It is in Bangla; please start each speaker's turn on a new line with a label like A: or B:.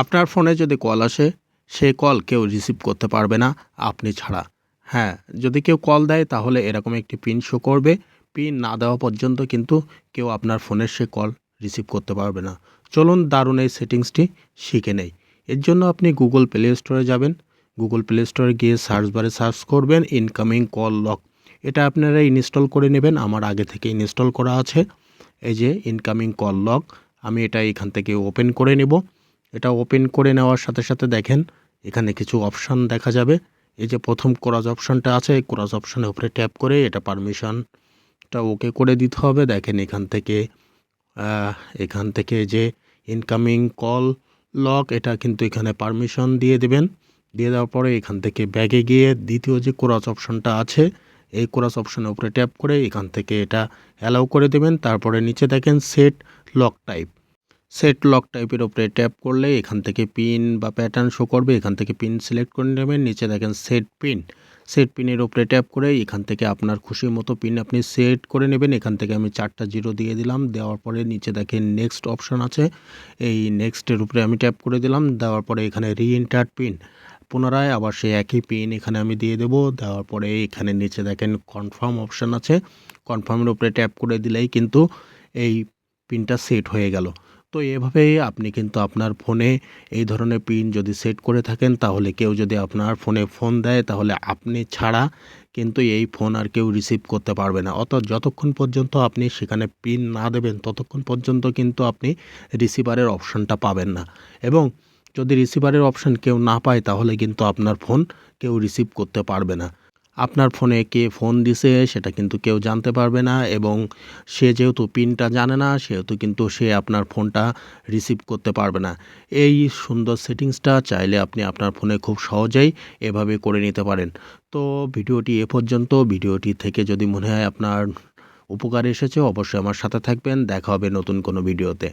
A: আপনার ফোনে যদি কল আসে সেই কল কেউ রিসিভ করতে পারবে না, আপনি ছাড়া। হ্যাঁ যদি কেউ কল দেয়, তাহলে এরকম একটি পিন শো করবে। পিন না দেওয়া পর্যন্ত কিন্তু কেউ আপনার ফোনের সে কল রিসিভ করতে পারবে না। চলুন দারুণ এই সেটিংসটি শিখে নেই। এর জন্য আপনি গুগল প্লে স্টোরে যাবেন। গুগল প্লে স্টোরে গিয়ে সার্চ বারে সার্চ করবেন ইনকামিং কল লক। এটা আপনারা ইনস্টল করে নেবেন। আমার আগে থেকে ইনস্টল করা আছে। এই যে ইনকামিং কল লক, আমি এটা এখান থেকে ওপেন করে নেব। এটা ওপেন করে নেওয়ার সাথে সাথে দেখেন, এখানে কিছু অপশান দেখা যাবে। এই যে প্রথম কোরাজ অপশানটা আছে, এই কোরাজ অপশানের উপরে ট্যাপ করে এটা পারমিশনটা ওকে করে দিতে হবে। দেখেন এখান থেকে এখান থেকে যে ইনকামিং কল লক এটা কিন্তু এখানে পারমিশন দিয়ে দেবেন। দিয়ে দেওয়ার পরে এখান থেকে ব্যাগে গিয়ে দ্বিতীয় যে কোরাস অপশনটা আছে, এই কোরাস অপশনের উপরে ট্যাপ করে এখান থেকে এটা অ্যালাউ করে দেবেন। তারপরে নিচে দেখেন set lock type set lock টাইপের ওপরে ট্যাপ করলে এখান থেকে পিন বা প্যাটার্ন শো করবে, এখান থেকে পিন সিলেক্ট করে নেবেন, নিচে দেখেন সেট পিন সেট পিনের ওপরে ট্যাপ করে এখান থেকে আপনার খুশি মতো পিন আপনি সেট করে নেবেন। এখান থেকে আমি চারটা জিরো দিয়ে দিলাম, দেওয়ার পরে নিচে দেখেন নেক্সট অপশান আছে। এই নেক্সটের উপরে আমি ট্যাপ করে দিলাম, দেওয়ার পরে এখানে রি পিন পুনরায় আবার সেই একই পিন এখানে আমি দিয়ে দেবো, দেওয়ার পরে এখানে নিচে দেখেন কনফার্ম অপশান আছে। কনফার্মের উপরে ট্যাপ করে দিলেই কিন্তু এই পিনটা সেট হয়ে গেল। তো এভাবেই আপনি কিন্তু আপনার ফোনে এই ধরনের পিন যদি সেট করে থাকেন, তাহলে কেউ যদি আপনার ফোনে ফোন দেয়, তাহলে আপনি ছাড়া কিন্তু এই ফোন আর কেউ রিসিভ করতে পারবে না। অত যতক্ষণ পর্যন্ত আপনি সেখানে পিন না দেবেন, ততক্ষণ পর্যন্ত কিন্তু আপনি রিসিভারের অপশানটা পাবেন না। এবং যদি রিসিভারের অপশান কেউ না পায়, তাহলে কিন্তু আপনার ফোন কেউ রিসিভ করতে পারবে না। আপনার ফোনে কে ফোন দিছে সেটা কিন্তু কেউ জানতে পারবে না এবং সে যেহেতু পিনটা জানে না, সেহেতু কিন্তু সে আপনার ফোনটা রিসিভ করতে পারবে না। এই সুন্দর সেটিংসটা চাইলে আপনি আপনার ফোনে খুব সহজেই এভাবে করে নিতে পারেন। তো ভিডিওটি এ পর্যন্ত। ভিডিওটি থেকে যদি মনে হয় আপনার উপকার এসেছে, অবশ্যই আমার সাথে থাকবেন। দেখা হবে নতুন কোনো ভিডিওতে।